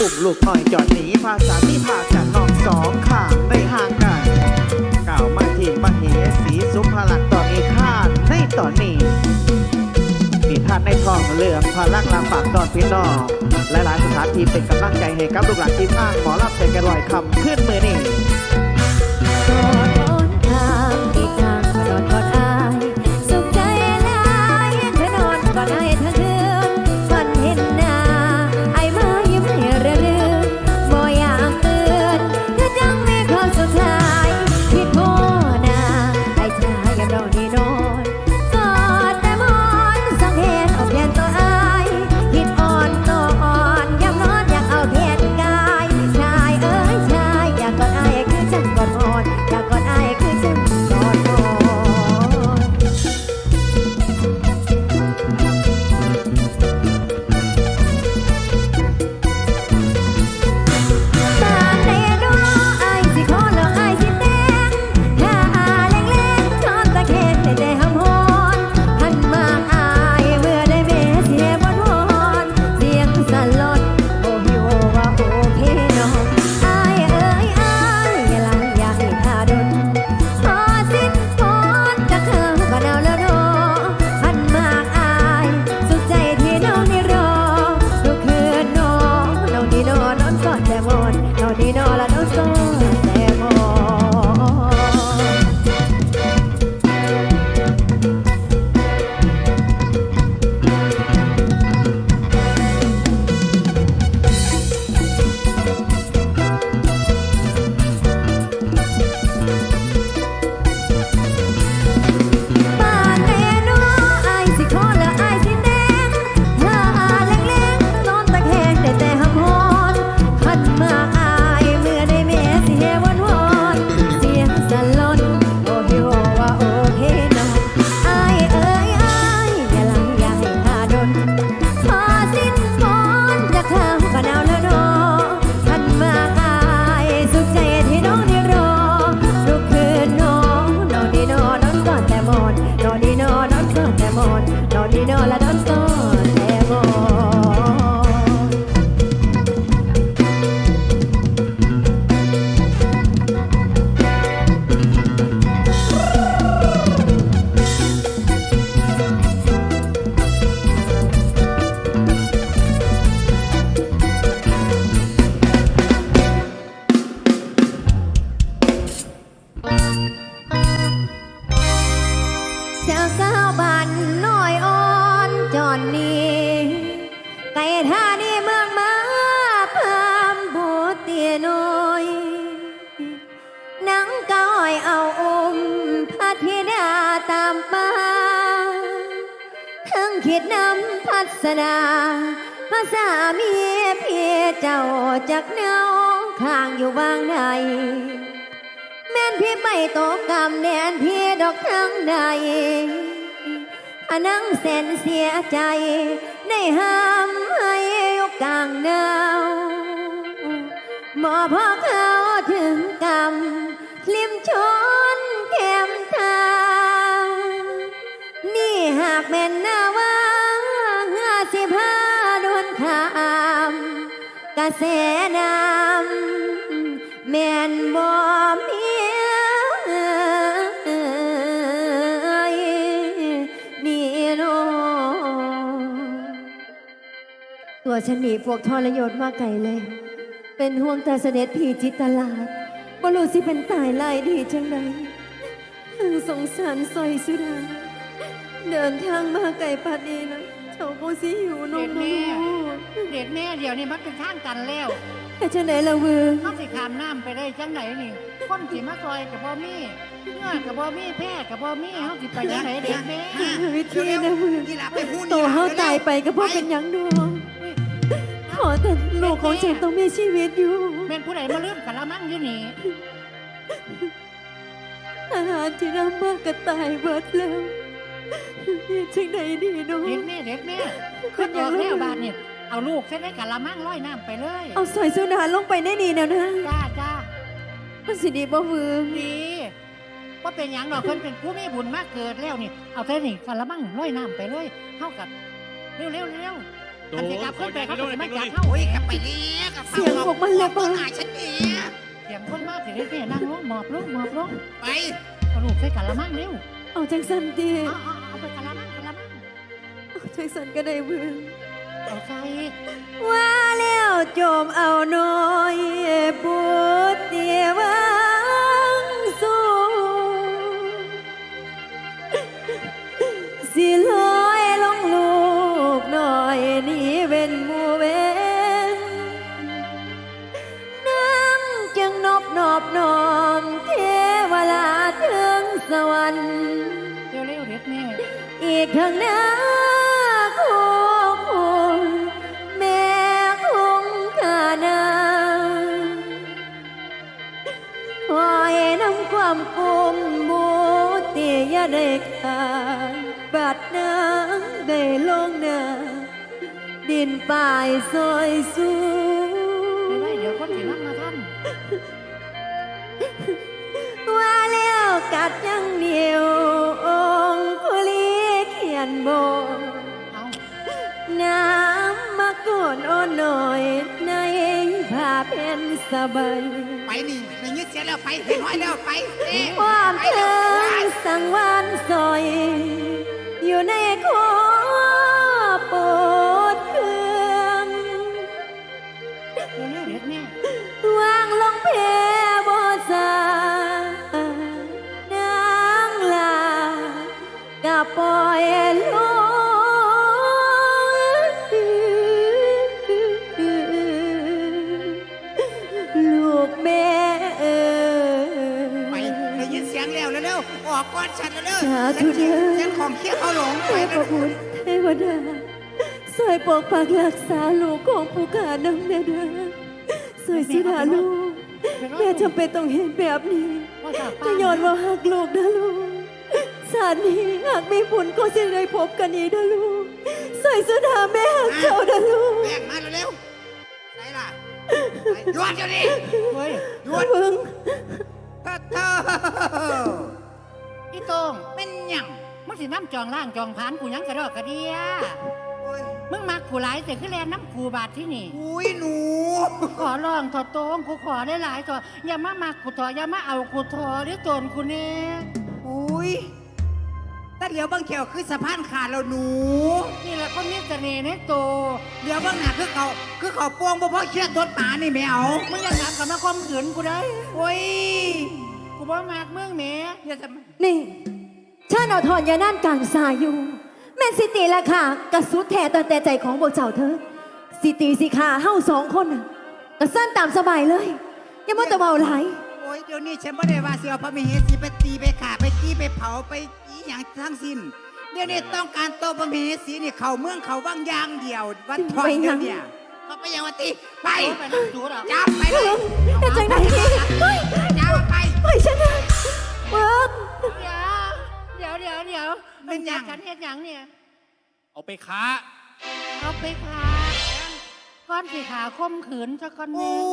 อุ้มลูกน้อยจอดหนีภาษาที่พาจากน้องสองข้างได้ห่างกันกล่าวมาทีมเหสีสุภลักษณ์ตอนนี้ข้าในตอนนี้มีท่านในท้องเรื่องพาลักลาฝากตอนพี่น้องและหลายสถานที่เป็นกำลังใจให้กับลูกหลานที่สร้างหมอรับเป็นกระลอยคำขึ้นมือนี่ คิดนำพัสนาภาษาเมียเพียเจ้าจากเนาข้างอยู่วางใดแม่นพี่ไม่ตกกำแนนพี่ดอกทั้งใดอนังเส้นเสียใจในห้ามให้ยู่กลางหนาหมอพอเขาถึงกำลิม กระแสนำแม่นบ่มีนี่โนตัวฉันหนีพวกทรยศมาไกลเลย เป็นห่วงแต่เสด็จพี่จิตตลาดบ่รู้สิเป็นตายลายดีจังใดทั้งสงสารซอยสุดา เดินทางมาไกลปานนี้แล้วเจ้าคงสิหิวนมเด็ดนะแม่ ลูกเด็ดแม่เดี๋ยวนี้มันเป็นทางกันแล้วแต่จังไหนละเวอเขาสิขามน้ำไปได้จังไหนนี่คนสิมาซอยกับบ่มีเงื่อกับบ่มีแพ้กับบ่มีเขาสิไปจังไหนเด็ดแม่วิธีนะเวอนี่ล่ะไปพูดโตเฮาตายไปก็เพราะเป็นหยังดวงขอแต่ลูกของฉันต้องมีชีวิตอยู่ แม่นผู้ใดมาลืมกะละมังอยู่นี่อาหารที่นำมาก็ตายเบิดแล้วเฮ็ด จังใดดีเนาะเด็ดแม่เด็ดแม่ขึ้นบอกแล้วบาทนี่เอาลูกเส้นได้กะละมังร้อยน้ำไปเลยเอาสอยสุดาลงไปได้นี่แล้วนะจ้าจ้ามันสิดีบ่เวอดีว่าเป็นหยังดอกเพิ่นเป็นผู้มีบุญมากเกิดแล้วนี่เอาเท่านี่กะละมังร้อยน้ำไปเลยเท่ากับเร็วเร็วเร็วอันที่กลับขึ้นไปเขาจะมาจับเข้าโอ้ยกลับไปแล้วกับเสียงพวกมันระเบิดหายฉันเนี่ยเสียงคนมากสิได้แค่นั่งลงหมอบลงหมอบลงไปเอาลูกใส่กะละมังเร็วเอาจังสันตี เอาเอาเอาไปกะละมังกะละมังเอาจังสันก็ได้เบื่อเอาใส่ว่าแล้วโจมเอาน่อยปุดเตียวังสู้สิลอยลงลูกหน่อยนี่เป็นมูเวนนั่งจึงนอบนอบนอมเทวลาถึงสวรรค์ อีกข้างหน้าคงคุณแม่คงขานาคอยนำความกุมบูติยาได้ขาดบาดน้ำได้ลงหน้าดินป่ายซอยสูไปงไว้เดี๋ยวคนสินั่งมาท่านว่าแล้วกัดยังเหนียวองคุลีเขีย นโบเอาน้ำมาก่อนอ่อนหน่อยในผ้าเพ็นสบายไปนี่ในยึดเสียแล้วไปเห็นห้อยแล้วไปเอ๊ะความไปเธแล้อวสังวานซอย อยู่ในคอปวดเครื่องเร็วเร็วๆเด็กแม่วางลงเพบาธุเด้อ ฉันของเคี้ยวเขาหลงเทไปพบุตรเทวดาสวยปกปักรักษาลูกของผู้ขาน้ำแน่เด้อสวยสิดาลูก แม่จำเป็นต้องเห็นแบบนี้ว่าจะจะย้อนว่าหักลูกนะลูกสาดนี้หากมีผลก็จะได้พบกันอีกนะลูกสวยสุดาแม่หักเจ้านะลูกแม่งมาเร็วๆไหนล่ะไปหยวดเดี๋ยวนี้เฮ้ยหยวดมึงเธอเธอ อีโตงเป็นหยังมึงสิน้ำจองล่างจองผานกูหยังกระดอกกระเดียโอ้ยมึงมักกูหลายแต่คือแลนน้ำกูบาดที่นี่ อุ้ยหนูขอร้องถอดโตงกูขอได้หลายๆถออย่ามามักกูถออย่ามาเอากูถอหรือตนกูเน่อุ้ยแต่เหลียวบางเขียวคือสะพานขาดแล้วหนู นี่แหละคนนี้เสน่ห์ในโตเหลียวบางหนาคือเขาคือเขาปวงบ่เพราะเชือกทดหมานี่ไม่เอามึงอยังหนักกับมาข่มขืนกูได้ โอ้ย กูบ่มักมึงแหมอย่าจะนี่ฉันเอาทอนยานั่นกลางสายอยู่ แม่นสิตีละค่ะกระสุดแท้ตั้งแต่ใจของพวกเจ้าเธอ สิตีสิขาเฮาสองคนน่ะกระสั้นตามสบายเลย อย่ามัวแต่เบาไหลายโอ้ยเดี๋ยวนี้ฉันไม่ได้ว่าเสียวพระมเหสีไปตีไปขาไปตีไปเผาไปอีหยังทั้งสิ้นเดี๋ยวนี้ต้องการตัวพระมเหสีนี่เขาเมืองเขาว่างอยางเดียววันทอนเดียวเนี่ยเขาไปยังวันตีไป ไปนั่งดูดอกจับไปเลย แต่จังไหนดีเฮ้ย จับไป ปล่อยฉันนะเบิร์กเดี๋ยวเดี๋ยวเดี๋ยวเดี๋ยวเป็นหยังกันเฮ็ดหยังเนี่ยเอาไปค้าเอาไปขาก้อนสีขาข่มขืนสักก้อนหโอ้นึง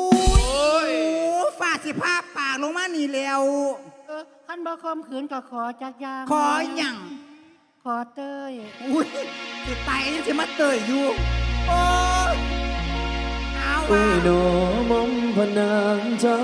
ยโอ้ฝ่าสิภาพปากลงมานี่แล้ว เออขั้นบ่ข่มขืนก็ขอจักอยางขอหยังขอเต้ยอุ้ยสิตายยังสิมาเตยอยู่ โอ้ยเอาอุ้ว่ะยหนอมอมพนางเจ้า